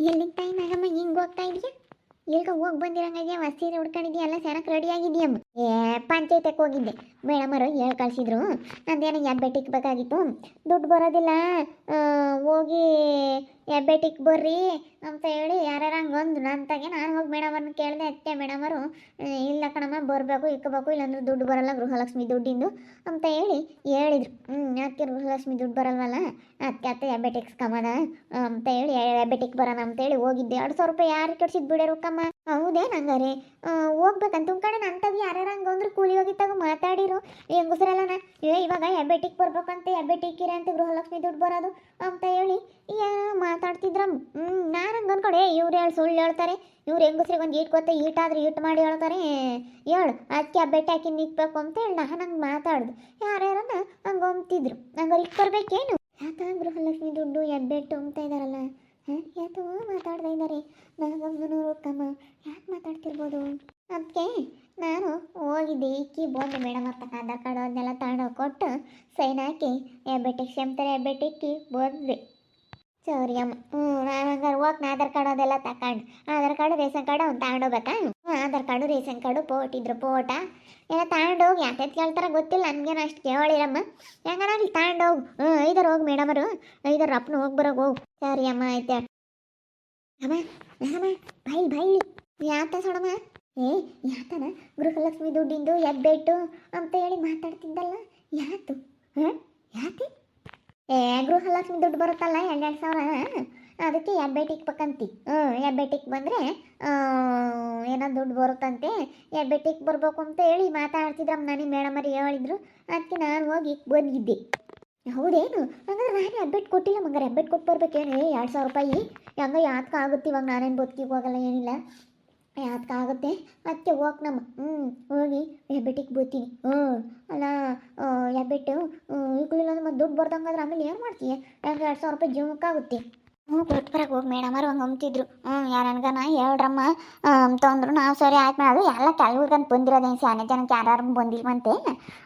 ಎಲ್ಲಿಗೆ ತಾಯಿ ನಾಗಮ್ಮ ಹಿಂಗೆ ಹೋಗ್ತಾ ಇದೀಯ? ಎಲ್ಗ ಹೋಗಿ ಬಂದಿರಂಗಾಗ್ಯ ಸೀರೆ ಉಡ್ಕೊಂಡಿದ್ಯಾ ಎಲ್ಲ ಸೆರಕ್ ರೆಡಿ ಆಗಿದ್ಯಮ್ಮ ಏ ಪಂಚಾಯತಕ್ಕೆ ಹೋಗಿದ್ದೆ. ಮೇಡಮರು ಹೇಳಿ ಕಳಿಸಿದ್ರು. ನಂದೇನೋ ಹೆಬ್ಬೆಟ್ಟಿಗೆ ಬೇಕಾಗಿತ್ತು. ದುಡ್ಡು ಬರೋದಿಲ್ಲ. ಹೋಗಿ ಹೆಬ್ಬೆಟ್ಟಿಗೆ ಬರ್ರಿ ಅಂತ ಹೇಳಿ ಯಾರ್ಯಾರ ಹಂಗೆ ನನ್ನ ನಂತಾಗೆ ನಾನು ಹೋಗಿ ಮೇಡಮರ್ನ ಕೇಳಿದೆ, ಅತ್ತೆ ಮೇಡಮರು ಇಲ್ಲ ಕಣಮ್ಮ, ಬರಬೇಕು, ಇಕ್ಕಬೇಕು, ಇಲ್ಲಾಂದ್ರೆ ದುಡ್ಡು ಬರಲ್ಲ, ಗೃಹಲಕ್ಷ್ಮಿ ದುಡ್ಡಿಂದು, ಅಂತ ಹೇಳಿ ಹೇಳಿದ್ರು. ಹ್ಞೂ ಅದಕ್ಕೆ ಗೃಹಲಕ್ಷ್ಮಿ ದುಡ್ಡು ಬರಲ್ವಲ್ಲ, ಅತ್ತೆ ಅತ್ತೆ ಎಬೆಟಿಕ್ಸ್ ಕಮ್ಮದ ಅಂತ ಹೇಳಿ ಎಬೆಟಿಕ್ ಬರೋಣ, ಅಂತ ಹೇಳಿ ಹೋಗಿದ್ದೆ. ಎರಡು ಸಾವಿರ ರೂಪಾಯಿ ಯಾರು ಕೆಡ್ಸಿದ್ದು ಬಿಡೋರು ಕಮ್ಮ ಹೌದೇ ನಂಗಾರೆ ಹೋಗ್ಬೇಕಂತ. ತುಂಬ ಕಡೆ ನನ್ನ ತಗ ಯಾರ್ಯಾರ ಹಂಗೆ ಅಂದ್ರೆ ಕೂಲಿ ಹೋಗಿತ್ತಾಗ ಮಾತಾಡಿರು. ಹೆಂಗಸ್ರಲ್ಲನ, ಏ, ಇವಾಗ ಎಬೆಟಿಕ್ ಬರ್ಬೇಕಂತ ಎಬ್ಬೆಟಿಕ್ಕಿರ ಅಂತ ಗೃಹಲಕ್ಷ್ಮಿ ದುಡ್ಡು ಬರೋದು, ಅಂತ ಹೇಳಿ ಯಾ ಮಾತಾಡ್ತಿದ್ರಮ್ಮ ಹ್ಞೂ ನಾನು ಹಂಗೆ ಅನ್ಕೊಂಡೆ, ಇವ್ರು ಹೇಳಿ ಸುಳ್ಳು ಹೇಳ್ತಾರೆ, ಇವ್ರು ಹೆಂಗಸ್ರಿಗೆ ಒಂದು ಈಟ್ ಗೊತ್ತೆ, ಈಟಾದ್ರೆ ಈಟ್ ಮಾಡಿ ಹೇಳ್ತಾರೆ. ಹೇಳು ಅದಕ್ಕೆ ಆ ಬೆಟ್ಟ ಹಾಕಿ ನಿಕ್ಬೇಕು ಅಂತ ಹೇಳಿ ನಾನು ಹಂಗೆ ಮಾತಾಡ್ದು. ಯಾರ್ಯಾರನ್ನ ಹಂಗೆ ಹೊಂತಿದ್ರು ನಂಗೆ ಅವ್ರಿಗೆ ಬರ್ಬೇಕೇನು? ಯಾಕ ಗೃಹಲಕ್ಷ್ಮಿ ದುಡ್ಡು ಎಬ್ಬೆಟ್ಟು ಅಂತ ಇದಾರಲ್ಲ? ಯಾತೋ ಮಾತಾಡ್ತಾ ಇದ್ದಾರೆ ನಾಗಮ್ಮನವರು ಕಮ್ಮ ಯಾಕೆ ಮಾತಾಡ್ತಿರ್ಬೋದು? ಅದಕ್ಕೆ ನಾನು ಹೋಗಿದ್ದೆ ಇಕ್ಕಿ ಬಂದು ಮೇಡಮ್ ಹತ್ತ ಆಧಾರ್ ಕಾರ್ಡ್ ಅದನ್ನೆಲ್ಲ ತಗೊಂಡು ಕೊಟ್ಟು ಸೈನ್ ಹಾಕಿ ಎಬ್ಬೆಟ್ಟಿಗೆ ಕ್ಷಮತಾರೆ ಎಬ್ಬೆಟ್ಟಿಕ್ಕಿ ಬಂದ್ವಿ. ಸರಿ ಅಮ್ಮ ಹ್ಞೂ ನಾನು ಹಂಗಾರೆ ಹೋಗಿ ಆಧಾರ್ ಕಾರ್ಡ್ ಅದೆಲ್ಲ ತಗೊಂಡು ಆಧಾರ್ ಕಾರ್ಡು, ರೇಷನ್ ಕಾರ್ಡು ಅವ್ನು ತಗೊಂಡೋಗ್ಬೇಕಾ? ಹ್ಞೂ Aadhaar card, ration card, photo, ಇದ್ರು ಪೋಟ. ಎಲ್ಲ ತಗೊಂಡೋಗಿ ಯಾಕೆ ಕೇಳ್ತಾರ ಗೊತ್ತಿಲ್ಲ, ನನಗೇನು ಅಷ್ಟು ಕೇಳಿರಮ್ಮ ಅಲ್ಲಿ ತಗೊಂಡೋಗು. ಹ್ಞೂ ಐದಾರು ಹೋಗಿ ಮೇಡಮರು ಐದಾರು ಅಪ್ಪನ ಹೋಗಿ ಬರೋಗಿ ಹೋಗು. ಸರಿ ಅಮ್ಮ, ಆಯ್ತು ಅಮ್ಮ ಅಮ್ಮ ಬೈ ಬೈ ಯಾತ ಸೊಡಮ್ಮ ಏ ಯಾತನ ಗೃಹಲಕ್ಷ್ಮಿ ದುಡ್ಡಿಂದು ಎಬ್ಬೆಟ್ಟು ಅಂತ ಹೇಳಿ ಮಾತಾಡ್ತಿದ್ದಲ್ಲ. ಯಾತು? ಹಾಂ? ಯಾಕೆ? ಏ, ಗೃಹಲಕ್ಷ್ಮಿ ದುಡ್ಡು ಬರುತ್ತಲ್ಲ ಎರಡೆರಡು ಸಾವಿರ? ಅದಕ್ಕೆ ಎಬ್ಬೆಟಿಕ್ ಬೇಕಂತಿ ಹ್ಞೂ ಎಬ್ಬೆಟಿಕ್ ಬಂದರೆ ಏನೋ ದುಡ್ಡು ಬರುತ್ತಂತೆ ಎಬ್ಬೆಟಿಕ್ ಬರ್ಬೇಕು ಅಂತ ಹೇಳಿ ಮಾತಾಡ್ತಿದ್ರಮ್ಮ ನನಗೆ ಮೇಡಮರಿ ಹೇಳಿದ್ರು. ಅದಕ್ಕೆ ನಾನು ಹೋಗಿ ಬಂದಿದ್ದೆ. ಹೌದೇನು? ಹಂಗಾದ್ರೆ ನಾನು ಹೆಬ್ಬೆಟ್ ಕೊಟ್ಟಿಲ್ಲ ಮಂಗಾರೆ ಹೆಬ್ಬೆಟ್ ಕೊಟ್ಟು ಬರ್ಬೇಕೇನು ಎರಡು ಸಾವಿರ ರೂಪಾಯಿ, ಹಂಗ ಯಾತ್ಕ ಆಗುತ್ತೆ ಇವಾಗ ನಾನೇನು ಬದುಕಿಗೆ ಹೋಗಲ್ಲ ಏನಿಲ್ಲ. ಯಾತ್ಕ ಆಗುತ್ತೆ ಅದಕ್ಕೆ ಹೋಗಿ ನಮ್ಮ ಹ್ಞೂ ಹೋಗಿ ಹೆಬ್ಬೆಟ್ಟಿಗೆ ಬೋತೀನಿ ಹ್ಞೂ ಅಲ್ಲ ಹೆಬ್ಬೆಟ್ಟು ಈಗಲೂ ಮತ್ತೆ ದುಡ್ಡು ಬರ್ದಂಗಾದ್ರೆ ಆಮೇಲೆ ಏನು ಮಾಡ್ತೀಯ? ಎರಡು ಸಾವಿರ ರೂಪಾಯಿ ಜೀವಕ್ಕಾಗುತ್ತೆ ಹ್ಞೂ ಕೊಟ್ಟು ಬರಕ್ಕೆ ಹೋಗಿ ಮೇಡಮರು ಹಂಗೆ ಅಂಬ್ತಿದ್ರು ಹ್ಞೂ ಯಾರನ್ಗನ ಹೇಳ್ರಮ್ಮ. ಅಂತಂದ್ರು ನಾವು ಸರಿ ಆಯ್ತು ಅದು ಎಲ್ಲ ಕೆಲವ್ರಿಗಂತ ಬಂದಿರೋದೇನು ಶಾನೆ ಜನಕ್ಕೆ ಯಾರು ಬಂದಿಲ್ವಂತೆ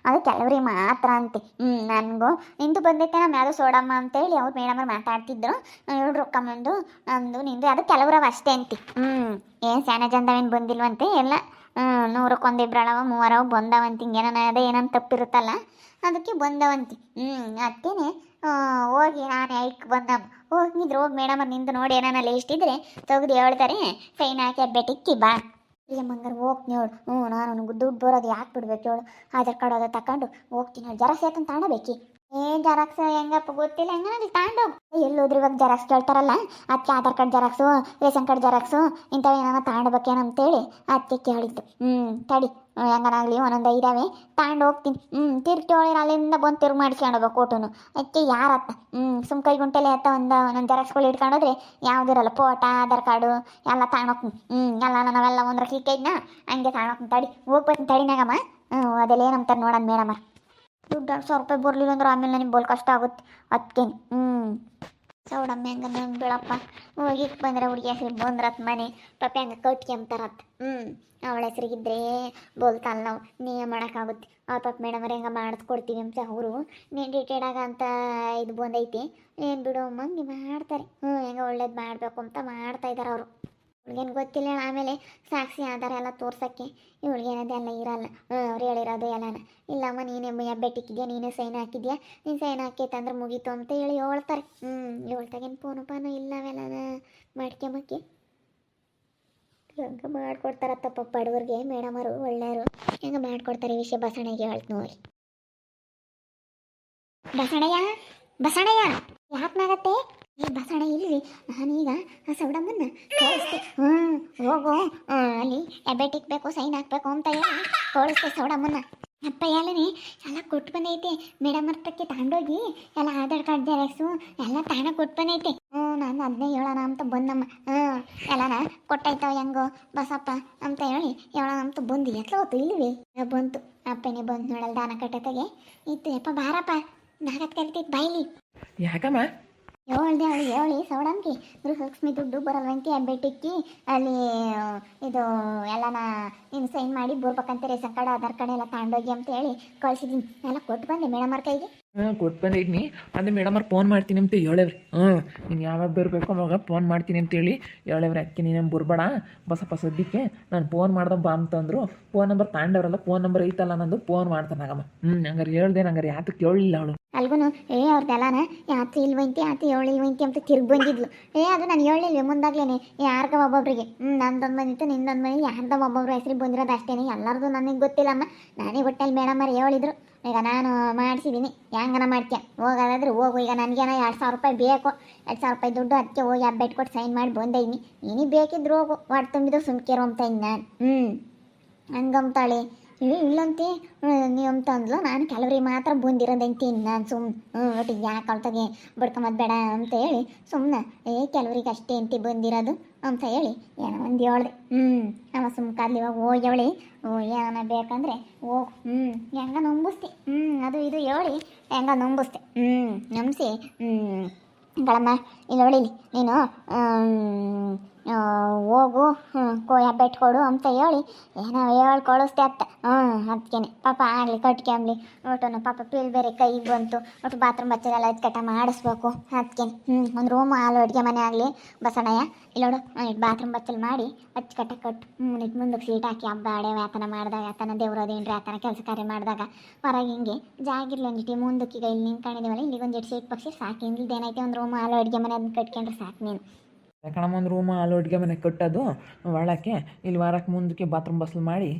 ಅದು ಕೆಲವ್ರಿಗೆ ಮಾತ್ರ ಅಂತೆ. ಹ್ಞೂ ನನಗೂ. ನಿಂದು ಬಂದೈತೆ ನಮ್ಮ ಯಾವುದು ಸೋಡಮ್ಮ ಅಂತೇಳಿ ಅವ್ರು ಮೇಡಮರು ಮಾತಾಡ್ತಿದ್ರು. ಹೇಳು ರೊಕ್ಕ ಬಂದು ನಂದು ನಿಂದು. ಅದು ಕೆಲವ್ರವ ಅಷ್ಟೇ ಅಂತೆ. ಹ್ಞೂ ಏನು ಶಾನೆ ಜನದವೇನು ಬಂದಿಲ್ವಂತೆ ಎಲ್ಲ ನೂರಕ್ಕೊಂದಿಬ್ರಳವ ಮೂವರವ ಬಂದವಂತಿ. ಏನನ ಅದೇ ಏನಂತ ತಪ್ಪಿರುತ್ತಲ್ಲ? ಅದಕ್ಕೆ ಬಂದವಂತಿ. ಹ್ಞೂ ಅತ್ತೇನೆ ಹೋಗಿ ನಾನು ಐಕ್ ಬಂದಮ್ಮ ಹೋಗಿದ್ರು, ಹೋಗಿ ಮೇಡಮ್ ನಿಂದು ನೋಡಿ ಏನಾನ ಲೇಸ್ಟ್ ಇದ್ದರೆ ತೆಗ್ದು ಹೇಳ್ತಾರೆ. ಫೈನ್ ಹಾಕಿ ಬೆಟ್ಟಿಕ್ಕಿ ಬಾ. ಇಲ್ಲ ಮಂಗಾರ ಹೋಗ್ತೀನಿ ಹೇಳು ಹ್ಞೂ ನಾನು ದುಡ್ಡು ಬರೋದು ಯಾಕೆ ಬಿಡ್ಬೇಕು ಹೇಳು. ಆಧಾರ್ ಕಾರ್ಡ್ ಅದು ತಗೊಂಡು ಹೋಗ್ತೀನಿ ಹೇಳು. ಜರ ಸೇತನ ತಗೊಂಡಬೇಕಿ ಏ ಜೆರಾಕ್ಸ್ ಹೆಂಗಪ್ಪ ಗೊತ್ತಿಲ್ಲ, ಹೆಂಗ ಅಲ್ಲಿ ತಗೊಂಡೋಗು ಎಲ್ಲೋದ್ರು ಇವಾಗ ಜೆರಾಕ್ಸ್ ಕೇಳ್ತಾರಲ್ಲ ಅದಕ್ಕೆ Aadhaar card xerox ration card xerox ಇಂಥವು ಏನ ತಗೊಂಡ್ಬೇಕೇನೋ ಅಂತೇಳಿ ಅದಕ್ಕೆ ಕೇಳಿದ್ದು. ಹ್ಞೂ ತಡಿ, ಹೆಂಗನಾಗಲಿ ಒಂದೊಂದು ಇದಾವೆ ತಗೊಂಡು ಹೋಗ್ತೀನಿ. ಹ್ಞೂ ತಿರ್ಗಿ ಅಲ್ಲಿಂದ ಬಂದು ತಿರ್ಗಿ ಮಾಡಿಸ್ಕೊಂಡು ಫೋಟೋನು ಅದಕ್ಕೆ ಯಾರತ್ತ ಹ್ಞೂ ಸುಮ್ ಕೈ ಗುಂಟೆಲೆ ಅತ್ತ ಒಂದು, ಒಂದೊಂದು ಜೆರಾಕ್ಸ್ಗಳು ಇಟ್ಕೊಂಡೋದ್ರೆ ಯಾವುದಿರಲ್ಲ ಫೋಟ ಆಧಾರ್ ಕಾರ್ಡು ಎಲ್ಲ ತಗೊಂಡೋಗ್ತೀನಿ ಹ್ಞೂ ಎಲ್ಲ ನಾವೆಲ್ಲ ಒಂದ್ರ ಕ್ಲಿಕ್ ಐದ್ನಾ ಹಂಗೆ ತಗೊಂಡೋಗ್ತೀನಿ ತಡಿ ಹೋಗ್ಬೇಕು ತಡಿನಾಗಮ್ಮ ಹ್ಞೂ ಅದೆಲ್ಲ ಏನಂತಾರೆ ನೋಡೋಣ ಮೇಡಮ ದುಡ್ಡು ಎರಡು ಸಾವಿರ ರೂಪಾಯಿ ಬರಲಿಲ್ಲ ಅಂದ್ರೆ ಆಮೇಲೆ ನನಗೆ ಬೋಲ್ ಕಷ್ಟ ಆಗುತ್ತೆ. ಅದಕ್ಕೆ ಹ್ಞೂ ಸೌಡಮ್ಮ ಹೆಂಗ ನಂಗೆ ಬೀಳಪ್ಪ ಹೋಗಿ ಬಂದ್ರೆ ಹುಡುಗಿ ಹೆಸರು ಬಂದ್ರತ್ ಮನೆ. ಪಾಪ ಹೆಂಗೆ ಕಟ್ಕೊಂತಾರತ್ ಹ್ಞೂ ಅವಳ ಹೆಸರಿಗಿದ್ರೆ ಬೋಲ್ತಾಲ್ ನಾವು ನೀ ಮಾಡೋಕ್ಕಾಗುತ್ತೆ. ಆ ಪಾಪ ಮೇಡಮ್ ಅವ್ರು ಹೆಂಗೆ ಮಾಡಿಸ್ಕೊಡ್ತೀವಿ ಅಂತ ಅವರು. ನೀನು ರಿಟೈರ್ಡ್ ಅಂತ ಇದು ಬಂದೈತಿ. ಏನು ಬಿಡು ಅಮ್ಮ ಮಾಡ್ತಾರೆ. ಹ್ಞೂ ಹೆಂಗೆ ಒಳ್ಳೇದು ಮಾಡಬೇಕು ಅಂತ ಮಾಡ್ತಾ ಇದ್ದಾರೆ ಅವರು. ಇವ್ಳಿಗೇನು ಗೊತ್ತಿಲ್ಲ ಆಮೇಲೆ ಸಾಕ್ಷಿ ಆಧಾರ ಎಲ್ಲ ತೋರ್ಸೋಕ್ಕೆ. ಇವ್ಳಿಗೇನದೆಲ್ಲ ಇರಲ್ಲ. ಹ್ಞೂ ಅವ್ರು ಹೇಳಿರೋದು ಎಲ್ಲನ ಇಲ್ಲಮ್ಮ, ನೀನೇ ಬೆಟ್ಟಿಕ್ಕಿದ್ಯಾ ನೀನೇ ಸೈನ್ ಹಾಕಿದ್ಯಾ? ನೀನು ಸೈನ್ ಹಾಕೈತಂದ್ರೆ ಮುಗೀತು ಅಂತ ಹೇಳಿ ಹೇಳ್ತಾರೆ. ಹ್ಞೂ ಹೇಳ್ತಾಗೇನು ಫೋನು ಪಾನು ಇಲ್ಲ ಅವೆಲ್ಲನ ಮಾಡ್ಕೊಂಬಕ್ಕೆ ಹಂಗೆ ಮಾಡ್ಕೊಡ್ತಾರತ್ತಪ್ಪ ಬಡವ್ರಿಗೆ ಮೇಡಮರು ಒಳ್ಳೆಯವರು. ಹೆಂಗೆ ಮಾಡ್ಕೊಡ್ತಾರೆ ವಿಷಯ ಬಸಣೆಗೆ ಹೇಳ್ತು ನೋಡಿ. ಬಸಣಯ್ಯ ಬಸಣಯ್ಯ ಯಾಕನಾಗತ್ತೆ? ಈ ಬಸಣ ಇಲ್ರಿ ನಾನೀಗ ಸೌಡಮ್ಮನ್ನ ಕಳಿಸ್ತೆ ಹ್ಞೂ ಹೋಗು. ಅಲ್ಲಿ ಎಬೆಟಿಕ್ ಬೇಕು, ಸೈನ್ ಹಾಕ್ಬೇಕು ಅಂತ ಹೇಳಿ ಕಳಿಸ್ತೆ ಸೌಡಮ್ಮನ್ನ ಅಪ್ಪ ಹೇಳನಿ ಎಲ್ಲ ಕೊಟ್ಟು ಬಂದೈತೆ. ಮೇಡಮ್ ಹತ್ರಕ್ಕೆ ತಗೊಂಡೋಗಿ ಎಲ್ಲ ಆಧಾರ್ ಕಾರ್ಡ್, ಜೆರಾಕ್ಸು ಎಲ್ಲ ತಾಣ ಕೊಟ್ಟು ಬಂದೈತೆ. ಹ್ಞೂ ನಾನು ಅದನ್ನೇ ಹೇಳೋಣ ಅಂತ ಬಂದಮ್ಮ. ಹ್ಞೂ ಎಲ್ಲನ ಕೊಟ್ಟಾಯ್ತಾವ ಹೆಂಗೋ ಬಸಪ್ಪ ಅಂತ ಹೇಳಿ ಹೇಳೋಣ ಅಂತ ಬಂದು ಎತ್ಲ ಹೋತು, ಇಲ್ವಿ? ಬಂತು. ಅಪ್ಪನೇ ಬಂದು ನೋಡಲ್ಲ ದಾನ ಕಟ್ಟತೆಗೆ. ಇತ್ತು. ಯಪ್ಪ ಬಾರಪ್ಪ. ನಾಗತ್ ಕರಿತೈತೆ, ಬಾಯ್ಲಿ. ಯಾಕಮ್ಮ? ಹೇಳ್ದೆ ಅವಳು ಹೇಳಿ ಸೌಡಂಕಿ ಗೃಹಲಕ್ಷ್ಮಿ ದುಡ್ಡು ಬರಲ್ವಂತಿ ಬೆಟ್ಟಿಕ್ಕಿ. ಅಲ್ಲಿ ಇದು, ಎಲ್ಲನ ನೀನು ಸೈನ್ ಮಾಡಿ ಬರ್ಬೇಕಂತ ರೇಷನ್ ಕಾರ್ಡ್, ಆಧಾರ್ ಕಾರ್ಡ್ ಎಲ್ಲ ತಗೊಂಡೋಗಿ ಅಂತ ಹೇಳಿ ಕಳ್ಸಿದ್ದೀನಿ ಎಲ್ಲ ಕೊಟ್ಟು ಬಂದೆ ಮೇಡಮ್ ಅವ್ರ ಕೈಗೆ. ಹಾಂ ಕೊಟ್ಟು ಬಂದಿದ್ನಿ ಅಂದರೆ ಮೇಡಮ್ ಅವ್ರು ಫೋನ್ ಮಾಡ್ತೀನಿ ಅಂತ ಹೇಳೇವ್ರಿ ಹ್ಞೂ ನೀನು ಯಾವಾಗ ಬರಬೇಕು ಅವಾಗ ಫೋನ್ ಮಾಡ್ತೀನಿ ಅಂತೇಳಿ ಹೇಳೇವ್ರಿ ಅಕ್ಕಿ ನೀನು ಬರ್ಬೇಡ. ಬಸಪ್ಪ ಸದ್ಯಕ್ಕೆ ನಾನು ಫೋನ್ ಮಾಡ್ದೆ ಬಾ ಅಂತಂದ್ರು ಫೋನ್ ನಂಬರ್ ತಾಂಡವ್ರಲ್ಲ ಫೋನ್ ನಂಬರ್ ಐತಲ್ಲ ನಂದು. ಫೋನ್ ಮಾಡ್ತಾನಾಗಮ್ಮ ಹ್ಞೂ ಹಂಗಾರೆ ಹೇಳ್ದೆ ನಂಗಾರೆ ಯಾತು ಕೇಳಲಿಲ್ಲ ಅವಳು. ಅಲ್ಗುನು, ಏ ಅವ್ರದ್ದೆಲ್ಲನ ಯಾತಿ ಇಲ್ವಂತಿ ಆತಿ ಹೇಳಿಲ್ವಂತಿ ಅಂತ ತಿರ್ಗಿ ಬಂದಿದ್ಲು. ಏ, ಅದು ನಾನು ಹೇಳಿಲ್ಲ ಮುಂದಾಗ್ಲೇನೆ. ಯಾರ್ಗ ಒಬ್ಬೊಬ್ರಿಗೆ. ಹ್ಞೂ ನಂದೊಂದು ಬಂದಿತ್ತು ನಿಂದೊಂದು ಮನೆ ಯಾರ್ದ ಒಬ್ಬೊಬ್ರು ಹೆಸ್ರಿಗೆ ಬಂದಿರೋದು ಅಷ್ಟೇನೆ. ಎಲ್ಲರದು ನನಗೆ ಗೊತ್ತಿಲ್ಲಮ್ಮ. ನಾನೇ ಒಟ್ಟಲ್ಲಿ ಮೇಡಮ್ ಅವ್ರು ಹೇಳಿದ್ರು ಈಗ ನಾನು ಮಾಡಿಸಿದ್ದೀನಿ ಹೆಂಗನ ಮಾಡ್ತೀಯ? ಹೋಗೋದಾದ್ರೆ ಹೋಗು. ಈಗ ನನಗೇನೋ ಎರಡು ಸಾವಿರ ರೂಪಾಯಿ ಬೇಕು. ಎರಡು ಸಾವಿರ ರೂಪಾಯಿ ದುಡ್ಡು ಅದಕ್ಕೆ ಹೋಗಿ ಬೆಟ್ ಕೊಟ್ಟು ಸೈನ್ ಮಾಡಿ ಬಂದೈನಿ. ನೀನು ಬೇಕಿದ್ರು ಹೋಗು. ಹೊಟ್ಟೆ ತುಂಬಿದ್ರು ಸುಮ್ಕಿರೋ ಅಂತ ಇನ್ನು ನಾನು. ಹ್ಞೂ ಹಂಗಂತಾಳೆ. ಇಲ್ಲಂತೆ. ನೀವು ಅಂತ ಅಂದ್ಲು. ನಾನು ಕೆಲವ್ರಿಗೆ ಮಾತ್ರ ಬಂದಿರೋದಂತೆ ನಾನು ಸುಮ್ ಹ್ಞೂ ಒಟ್ಟಿಗೆ ಯಾಕೆ ಅವಳ್ತಾಗೆ ಬಡ್ಕೊಂಬದ್ ಬೇಡ ಅಂತ ಹೇಳಿ ಸುಮ್ಮನೆ ಏ, ಕೆಲವ್ರಿಗೆ ಅಷ್ಟೇ ಅಂತಿ ಬಂದಿರೋದು ಅಂತ ಹೇಳಿ ಏನೋ ಒಂದು ಹೇಳ್ದೆ. ಹ್ಞೂ ಅವ ಸುಮ್ಕಾದ್ಲಿ ಇವಾಗ ಹೋಗಿ ಹೇಳಿ ಓ ಏನೋ ಬೇಕಂದ್ರೆ ಓ ಹ್ಞೂ ಹೆಂಗ ನಂಬಿಸ್ತಿ ಹ್ಞೂ ಅದು ಇದು ಹೇಳಿ ಹೆಂಗ ನಂಬಿಸ್ತೆ ಹ್ಞೂ ನಂಬಿಸಿ ಹ್ಞೂ ಗಳಮ್ಮ ಇಲ್ಲಿ ಹೊಳಿಲಿ ನೀನು ಹೋಗು ಕೋಯ ಕೊಡು ಅಂತ ಹೇಳಿ ಏನೋ ಹೇಳಿ ಕಳಿಸ್ದೆ ಅತ್ತ. ಹ್ಞೂ ಅದಕ್ಕೇನೆ. ಪಾಪ ಆಗಲಿ ಕಟ್ಕೊಂಬ್ಲಿ ನೋಟೋನು ಪಾಪ ಪಿಲ್ ಬೇರೆ ಕೈ ಬಂತು. ಒಟ್ಟು ಬಾತ್ರೂಮ್ ಬಚ್ಚಲೆಲ್ಲ ಕಟ್ಟ ಮಾಡಿಸ್ಬೇಕು. ಅದಕ್ಕೇನೆ. ಹ್ಞೂ ಒಂದು ರೂಮು ಹಾಲು, ಅಡುಗೆ, ಮನೆ ಆಗಲಿ, ಬಸಣಯ್ಯ. ಇಲ್ಲ ನೋಡು ಬಾತ್ರೂಮ್ ಬಚ್ಚಲ್ ಮಾಡಿ ಅಚ್ಚು ಕಟ್ಟ ಕಟ್ಟು. ಹ್ಞೂ ಇಟ್ಟು ಮುಂದಕ್ಕೆ ಸೀಟ್ ಹಾಕಿ, ಹಬ್ಬ ಆಡೇ ವ್ಯಾತನ ಮಾಡಿದಾಗ, ಆತನ ದೇವ್ರದೇನ್ರಿ ಆತನ ಕೆಲಸ ಕಾರ್ಯ ಮಾಡಿದಾಗ, ಹೊರಗೆ ಹಿಂಗೆ ಜಾಗಿರ್ಲಿ ಒಂದಿಟ್ಟು ಮುಂದಕ್ಕೆ ಈಗ ಇಲ್ಲಿ ನಿಂತ್ಕೊಂಡಿದ್ದೀವಲ್ಲ, ಇಲ್ಲಿಗೆ ಒಂದು ಸೀಟ್ ಪಕ್ಷಿ ಸಾಕಿ ಇಲ್ದೇನೈತೆ ಒಂದು ರೂಮ್ ಹಾಲು, ಅಡುಗೆ, ಮನೆ ಅದನ್ನ ಕಟ್ಕೊಂಡ್ರೆ ಸಾಕು ನೀನು. ಯಾಕಣಮ್ಮ ಒಂದು ರೂಮ್ ಅಲ್ಲಿ ಅಡುಗೆ ಮನೆ ಕಟ್ಟೋದು, ಒಳಕ್ಕೆ ಇಲ್ಲಿ ವಾರಕ್ಕೆ ಮುಂದಕ್ಕೆ ಬಾತ್ರೂಮ್ ಬಸ್ಲು ಮಾಡಿ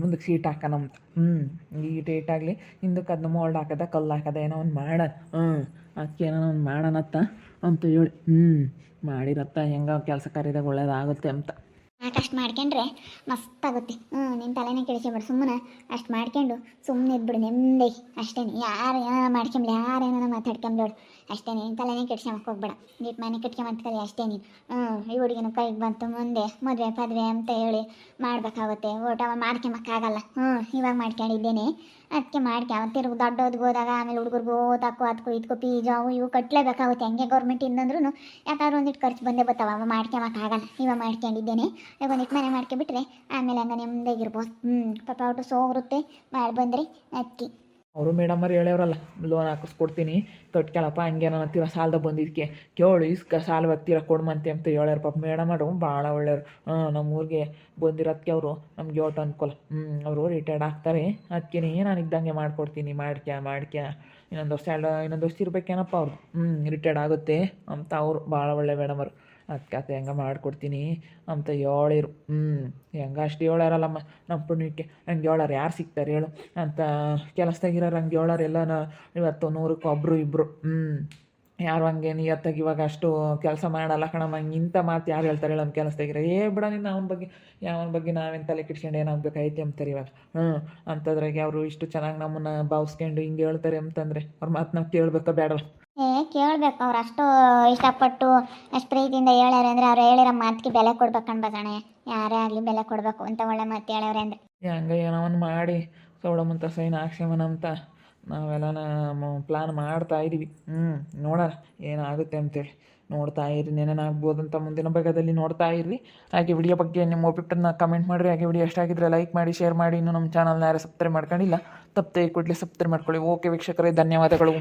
ಮುಂದಕ್ಕೆ ಸೀಟ್ ಹಾಕೋಣಂತ ಹ್ಞೂ ಈಟ್ ಆಗಲಿ, ಹಿಂದಕ್ಕೆ ಅದನ್ನ ಮೋಲ್ಡ್ ಹಾಕದ, ಕಲ್ಲು ಹಾಕದ, ಏನೋ ಒಂದು ಮಾಡ ಹ್ಞೂ ಏನೋ ಒಂದು ಮಾಡೋಣತ್ತ ಅಂತ ಹೇಳಿ. ಹ್ಞೂ ಮಾಡಿರತ್ತ, ಹೆಂಗೆ ಕೆಲಸ ಕಾರ್ಯದಾಗ ಒಳ್ಳೇದಾಗುತ್ತೆ ಅಂತ. ಅಷ್ಟು ಮಾಡ್ಕೊಂಡ್ರೆ ಮಸ್ತಾಗುತ್ತೆ ಹ್ಞೂ ನಿನ್ನ ತಲೆನೇ ಕೆಡಿಸ್ಕೊಬೇಡ, ಸುಮ್ಮನೆ ಅಷ್ಟು ಮಾಡ್ಕೊಂಡು ಸುಮ್ಮನೆ ಇದ್ಬಿಡು, ನೆಮ್ಮದಿ. ಅಷ್ಟೇ ಯಾರು ಏನಾರ ಮಾಡ್ಕೊಂಬ್ಲಿ ಯಾರು ಏನಾರ ಮಾತಾಡ್ಕೊಂಬಿಡು ಅಷ್ಟೇ ನಿನ್ನ ತಲೆನೇ ಕೆಡ್ಸ್ಕೊಂಬಕ್ಕೆ ಹೋಗ್ಬೇಡ. ನೀಟ್ ಮನೆ ಕಟ್ಕೊಂಬಂತದೆ ಅಷ್ಟೇ ನೀನು. ಹ್ಞೂ ಈ ಹುಡುಗಿನ ಕೈಗೆ ಬಂತು ಮುಂದೆ, ಮದುವೆ, ಪದುವೆ ಅಂತ ಹೇಳಿ ಮಾಡ್ಬೇಕಾಗುತ್ತೆ. ಊಟ ಮಾಡ್ಕೊಂಬಕ್ಕಾಗಲ್ಲ. ಹ್ಞೂ ಇವಾಗ ಮಾಡ್ಕೊಂಡಿದ್ದೇನೆ. ಅದಕ್ಕೆ ಮಾಡ್ಕೆ ತಿರುಗಿ ದೊಡ್ಡೋದ್ಗೆ ಹೋದಾಗ, ಆಮೇಲೆ ಹುಡುಗರ್ಗೆ ಓದಾಕೋ ಅದಕ್ಕೂ ಇದಕ್ಕೂ ಪೀಜು, ಅವು ಇವು ಕಟ್ಟಲೇಬೇಕಾಗುತ್ತೆ ಹಂಗೆ ಗೌರ್ಮೆಂಟ್ ಇಂದಂದ್ರೂ ಯಾಕಾದ್ರೂ ಒಂದಿಟ್ಟು ಖರ್ಚು ಬಂದೇ ಬರ್ತಾವ. ಮಾಡ್ಕೊಂಬಕ್ಕಾಗಲ್ಲ. ಇವಾಗ ಮಾಡ್ಕೊಂಡಿದ್ದೇನೆ. ಈಗ ಒಂದಿಟ್ಟು ಮನೆ ಮಾಡ್ಕೊಬಿಟ್ರೆ ಆಮೇಲೆ ಹಂಗೆ ನೆಮ್ಮದಿಯಾಗಿರ್ಬೋದು. ಹ್ಞೂ ಪಾಪ ಒಟ್ಟು ಸೋಗಿರುತ್ತೆ ಮಾಡಿ ಬಂದ್ರಿ, ಅಕ್ಕಿ. ಅವರು ಮೇಡಮ್ ಅವ್ರು ಹೇಳ್ಯಾವ್ರಲ್ಲ ಲೋನ್ ಹಾಕಿಸ್ಕೊಡ್ತೀನಿ. ತೊಟ್ಕೊಳಪ್ಪ ಹಂಗೆ ನಾನು ಹತ್ತಿರ ಸಾಲದ ಬಂದಿದ್ದಕ್ಕೆ ಕೇಳು, ಇಸ್ಕ ಸಾಲ ವ್ಯಕ್ತಿರ ಕೊಡ್ಮಂತೆ ಅಂತ ಹೇಳ್ಯಾರ ಪಾಪ. ಮೇಡಮ್ ಅವರು ಭಾಳ ಒಳ್ಳೆಯವ್ರು. ಹಾಂ ನಮ್ಮ ಊರಿಗೆ ಬಂದಿರೋದಕ್ಕೆ ಅವರು ನಮ್ಗೆ ಒಟ್ಟು ಅನ್ಕೊಲ್ಲ ಹ್ಞೂ ಅವರು ರಿಟೈರ್ಡ್ ಆಗ್ತಾರೆ. ಅದಕ್ಕೇನೆ ನಾನು ಇದ್ದಂಗೆ ಮಾಡ್ಕೊಡ್ತೀನಿ, ಮಾಡ್ಕ್ಯಾ ಮಾಡ್ಕ್ಯಾ. ಇನ್ನೊಂದು ವರ್ಷ ಎರಡು ಇನ್ನೊಂದು ವರ್ಷ ಇರ್ಬೇಕೇನಪ್ಪ ಅವ್ರು ಹ್ಞೂ ರಿಟೈರ್ಡ್ ಆಗುತ್ತೆ ಅಂತ ಅವರು ಭಾಳ ಒಳ್ಳೆ ಮೇಡಮ್ ಅವರು. ಅದಕ್ಕೆ ಅದು ಹೆಂಗೆ ಮಾಡಿಕೊಡ್ತೀನಿ? ಅಂತ ಹೇಳಿರು ಹ್ಞೂ ಹೆಂಗೆ ಅಷ್ಟು ಹೇಳ್ಯಾರಲ್ಲಮ್ಮ ನಮ್ಮ ಪುಣ್ಯಕ್ಕೆ ಹಂಗೆ ಹೇಳಾರು ಯಾರು ಸಿಗ್ತಾರೆ ಹೇಳು. ಅಂತ ಕೆಲಸದಾಗಿರೋರು ಹಂಗೆ ಹೇಳೋರು ಎಲ್ಲ ಇವತ್ತು ನೂರಕ್ಕೆ ಒಬ್ಬರು ಇಬ್ಬರು ಹ್ಞೂ ಯಾರು ಹಂಗೆ ನಿಯತ್ತಾಗಿ ಇವಾಗ ಅಷ್ಟು ಕೆಲಸ ಮಾಡಲ್ಲ ಕಣಮ್ಮ. ಹಂಗೆ ಇಂಥ ಮಾತು ಯಾರು ಹೇಳ್ತಾರೆ ಹೇಳು ನಮ್ಮ ಕೆಲಸದಾಗಿರೋ ಏ ಬಿಡ ನೀನು ಅವನ ಬಗ್ಗೆ, ಯಾವನ ಬಗ್ಗೆ ನಾವೇನು ತಲೆ ಕೆಡ್ಸ್ಕೊಂಡು ಏನಾಗಬೇಕಾಯ್ತು ಅಂತಾರೆ ಇವಾಗ. ಹ್ಞೂ ಅಂತದ್ರಾಗೆ ಅವರು ಇಷ್ಟು ಚೆನ್ನಾಗಿ ನಮ್ಮನ್ನ ಭಾವಿಸ್ಕೊಂಡು ಹಿಂಗೆ ಹೇಳ್ತಾರೆ ಅಂತಂದರೆ ಅವ್ರ ಮಾತು ನಾವು ಕೇಳಬೇಕಾ ಬೇಡವಾ ಏ ಕೇಳ್ಬೇಕು. ಅವ್ರು ಅಷ್ಟು ಇಷ್ಟಪಟ್ಟು, ಅಷ್ಟು ಪ್ರೀತಿಯಿಂದ ಹೇಳ್ಯಾರ ಅಂದರೆ ಅವ್ರು ಹೇಳಿರೋ ಮಾತಿಗೆ ಬೆಲೆ ಕೊಡ್ಬೇಕು ಅನ್ಬೇಕಣೆ ಯಾರೇ ಆಗಲಿ ಬೆಲೆ ಕೊಡಬೇಕು ಅಂತ ಒಳ್ಳೆ ಮಾತು ಹೇಳವ್ರೆ ಅಂದರೆ. ಹಂಗೆ ಏನೋ ಒಂದು ಮಾಡಿ ಸೌಡಮಂತ ಸೈನ್ ಆಕ್ಷೇಮನ ಅಂತ. ನಾವೆಲ್ಲ ಪ್ಲ್ಯಾನ್ ಮಾಡ್ತಾ ಇದ್ದೀವಿ ಹ್ಞೂ ನೋಡೋಣ ಏನಾಗುತ್ತೆ ಅಂತೇಳಿ. ನೋಡ್ತಾ ಇರಿ ನೆನೇನಾಗ್ಬೋದು ಅಂತ ಮುಂದಿನ ಭಾಗದಲ್ಲಿ ನೋಡ್ತಾ ಇರಿ ಹಾಗೆ ವಿಡಿಯೋ ಬಗ್ಗೆ ನಿಮ್ಮ ಒಪಿಟನ್ನ ಕಮೆಂಟ್ ಮಾಡಿರಿ. ಹಾಗೆ ವಿಡಿಯೋ ಎಷ್ಟಾಗಿದ್ರೆ ಲೈಕ್ ಮಾಡಿ ಶೇರ್ ಮಾಡಿ. ಇನ್ನು ನಮ್ಮ ಚಾನಲ್ನ ಯಾರು ಸಬ್ಸ್ಕ್ರೈಬ್ ಮಾಡ್ಕೊಂಡಿಲ್ಲ, ತಪ್ಪದೆ ಕೂಡಲೇ ಸಬ್ಸ್ಕ್ರೈಬ್ ಮಾಡ್ಕೊಳ್ಳಿ. ಓಕೆ ವೀಕ್ಷಕರೇ, ಧನ್ಯವಾದಗಳು.